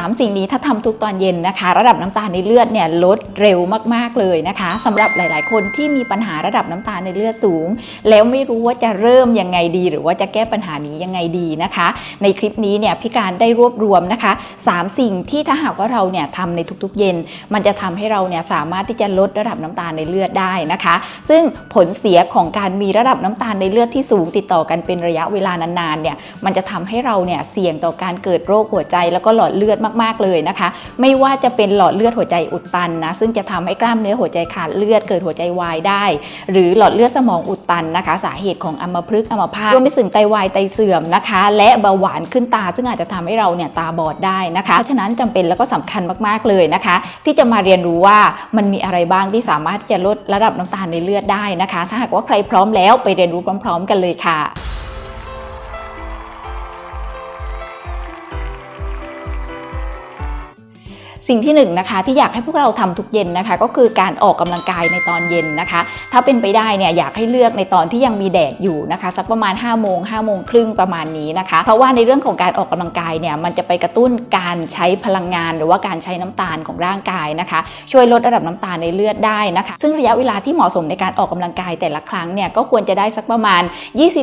3 สิ่งนี้ถ้าทำทุกตอนเย็นนะคะ ระดับน้ำตาลในเลือดเนี่ยลดเร็วมากๆเลยนะคะสำหรับหลาย ๆ คนที่มีปัญหาระดับน้ำตาลในเลือดสูง แล้วไม่รู้ว่าจะเริ่มยังไงดี หรือว่าจะแก้ปัญหานี้ยังไงดีนะคะ ในคลิปนี้เนี่ยพี่การได้รวบรวมนะคะ 3 สิ่งที่ถ้าหากว่าเราเนี่ยทำในทุกๆ เย็น มันจะทำให้เราเนี่ยสามารถที่จะลดระดับน้ำตาลในเลือดได้นะคะ ซึ่งผลเสียของการมีระดับน้ำตาลในเลือดที่สูงติดต่อกันเป็นระยะเวลานานๆเนี่ยมันจะทำให้เราเนี่ยเสี่ยงต่อการเกิดโรคหัวใจแล้วก็หลอดเลือดมากๆเลยนะคะ ไม่ว่าจะเป็นหลอดเลือดหัวใจอุดตันนะซึ่งจะทำให้กล้ามเนื้อหัวใจขาดเลือดเกิดหัวใจวายได้ หรือหลอดเลือดสมองอุดตันนะคะ สาเหตุของอัมพฤกษ์อัมพาตรวมไปถึงไตวายไตเสื่อมนะคะ และเบาหวานขึ้นตา ซึ่งอาจจะทำให้เราเนี่ยตาบอดได้นะคะเพราะฉะนั้นจำเป็นแล้วก็สำคัญมากๆเลยนะคะ ที่จะมาเรียนรู้ว่ามันมีอะไรบ้างที่สามารถที่จะลดระดับน้ำตาลในเลือดได้นะคะ ถ้าหากว่าใครพร้อมแล้วไปเรียนรู้พร้อม ๆ กันเลยค่ะ สิ่งที่หนึ่งนะคะที่อยากให้พวกเราทำทุกเย็นนะคะ ก็คือการออกกำลังกายในตอนเย็นนะคะ ถ้าเป็นไปได้เนี่ยอยากให้เลือกในตอนที่ยังมีแดดอยู่นะคะ สักประมาณ5้าโมงห้าโมงครึ่งประมาณนี้นะคะ เพราะว่าในเรื่องของการออกกำลังกายเนี่ยมันจะไปกระตุ้นการใช้พลังงาน หรือว่าการใช้น้ำตาลของร่างกายนะคะ ช่วยลดระดับน้ำตาลในเลือดได้นะคะ ซึ่งระยะเวลาที่เหมาะสมในการออกกำลังกายแต่ละครั้งเนี่ยก็ควรจะได้สักประมาณ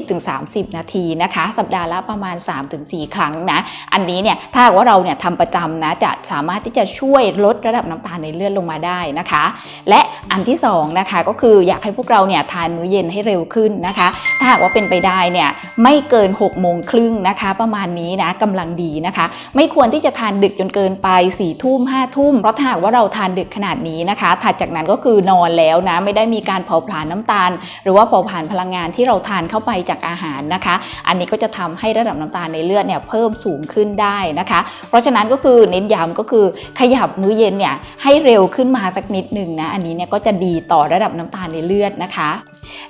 20-30 นาทีนะคะ สัปดาห์ละประมาณ 3-4 ครั้งนะอันนี้เนี่ยถ้าว่าเราเนี่ยทำประจำนะจะสามารถที่จะช่วยลดระดับน้ำตาลในเลือดลงมาได้นะคะ และอันที่สองนะคะก็คืออยากให้พวกเราเนี่ยทานมื้อเย็นให้เร็วขึ้นนะคะ ถ้าหากว่าเป็นไปได้เนี่ยไม่เกิน6โมงครึ่งนะคะประมาณนี้นะกำลังดีนะคะ ไม่ควรที่จะทานดึกจนเกินไป4ี่ทุ่มห้าทุ่มเพราะถ้าหากว่าเราทานดึกขนาดนี้นะคะ ถัดจากนั้นก็คือนอนแล้วนะไม่ได้มีการเผาผลาญน้ำตาล หรือว่าเผาผลาญพลังงานที่เราทานเข้าไปจากอาหารนะคะ อันนี้ก็จะทำให้ระดับน้ำตาลในเลือดเนี่ยเพิ่มสูงขึ้นได้นะคะ เพราะฉะนั้นก็คือเน้นย้ำก็คือขยับมื้อเย็นเนี่ยให้เร็วขึ้นมาสักนิดหนึ่งนะ อันนี้เนี่ยก็จะดีต่อระดับน้ำตาลในเลือดนะคะ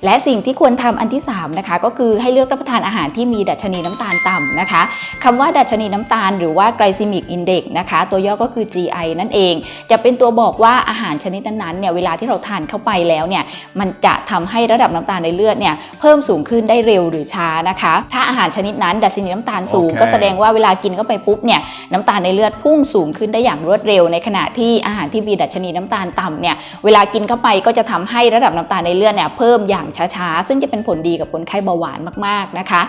และสิ่งที่ควรทำอันที่3นะคะก็คือให้เลือกรับประทานอาหารที่มีดัชนีน้ำตาลต่ำนะคะคำว่าดัชนีน้ำตาลหรือว่า glycemic index นะคะ ตัวย่อก็คือ GI นั่นเอง จะเป็นตัวบอกว่าอาหารชนิดนั้นๆเนี่ยเวลาที่เราทานเข้าไปแล้วเนี่ยมันจะทำให้ระดับน้ำตาลในเลือดเนี่ยเพิ่มสูงขึ้นได้เร็วหรือช้านะคะ ถ้าอาหารชนิดนั้น ดัชนีน้ำตาลสูงโอเคก็แสดงว่าเวลากินเข้าไปปุ๊บเนี่ยน้ำตาลในเลือดพุ่งสูงขึ้นได้อย่างรวดเร็ว ในขณะที่อาหารที่มีดัชนีน้ำตาลต่ำเนี่ยเวลากินเข้าไปก็จะทำให้ระดับน้ำตาลในเลือดเนี่ยเพิ่มอย่างช้าๆ ซึ่งจะเป็นผลดีกับคนไข้เบาหวานมากๆนะคะ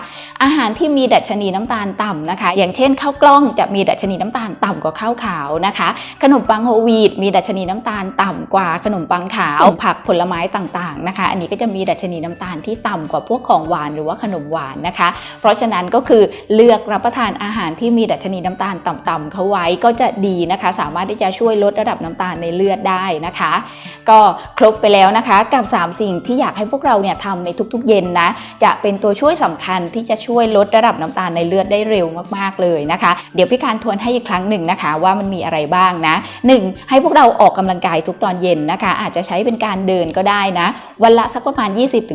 อาหารที่มีดัชนีน้ำตาลต่ำนะคะ อย่างเช่นข้าวกล้องจะมีดัชนีน้ำตาลต่ำกว่าข้าวขาวนะคะ ขนมปังโฮลวีตมีดัชนีน้ำตาลต่ำกว่าขนมปังขาว ผักผลไม้ต่างๆนะคะ อันนี้ก็จะมีดัชนีน้ำตาลที่ต่ำกว่าพวกของหวานหรือว่าขนมหวานนะคะ เพราะฉะนั้นก็คือเลือกรับประทานอาหารที่มีดัชนีน้ำตาลต่ำๆเขาไว้ก็จะดีนะคะ สามารถที่จะช่วยลดระดับน้ำตาลในเลือดได้นะคะ ก็ครบไปแล้วนะคะ กับ 3 สิ่งที่อยากให้พวกเราเนี่ยทำในทุกๆ เย็นนะ จะเป็นตัวช่วยสำคัญที่จะช่วยลดระดับน้ำตาลในเลือดได้เร็วมากๆเลยนะคะ เดี๋ยวพี่การทวนให้อีกครั้งหนึ่งนะคะว่ามันมีอะไรบ้างนะ 1. ให้พวกเราออกกำลังกายทุกตอนเย็นนะคะ อาจจะใช้เป็นการเดินก็ได้นะ วันละสักประมาณ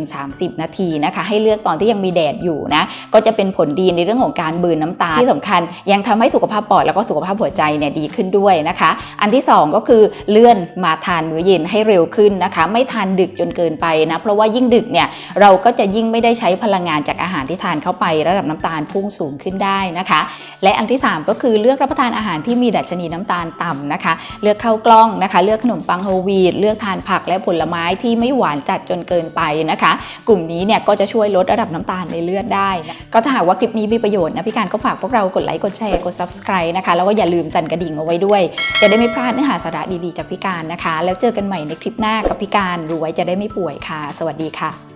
20-30 นาทีนะคะ ให้เลือกตอนที่ยังมีแดดอยู่นะ ก็จะเป็นผลดีในเรื่องของการบืนน้ำตาลที่สำคัญ ยังทำให้สุขภาพปอดแล้วก็สุขภาพหัวใจเนี่ยดีขึ้นด้วยนะคะ อันที่ 2 ก็คือเลื่อนมาทานมื้อเย็นให้เร็วขึ้นนะคะ ไม่ทานดึกจนเกินไปนะเพราะว่ายิ่งดึกเนี่ยเราก็จะยิ่งไม่ได้ใช้พลังงานจากอาหารที่ทานเข้าไประดับน้ำตาลพุ่งสูงขึ้นได้นะคะ และอันที่ 3 ก็คือเลือกรับประทานอาหารที่มีดัชนีน้ำตาลต่ำนะคะ เลือกข้าวกล้องนะคะ เลือกขนมปังโฮลวีตเลือกทานผักและผลไม้ที่ไม่หวานจัดจนเกินไปนะคะ กลุ่มนี้เนี่ยก็จะช่วยลดระดับน้ำตาลในเลือดได้ ก็ถ้าหากว่าคลิปนี้มีประโยชน์นะพี่การก็ฝากพวกเรากดไลค์กดแชร์กด subscribe นะคะแล้วก็อย่าลืมสั่นกระดิ่งเอาไว้ด้วย จะได้ไม่พลาดเนื้อหาสาระดีๆจากพี่การนะคะ แล้วเจอกันใหม่ในคลิปหน้ากับพี่การรวยจะได้ไม่ป่วยค่ะ สวัสดีค่ะ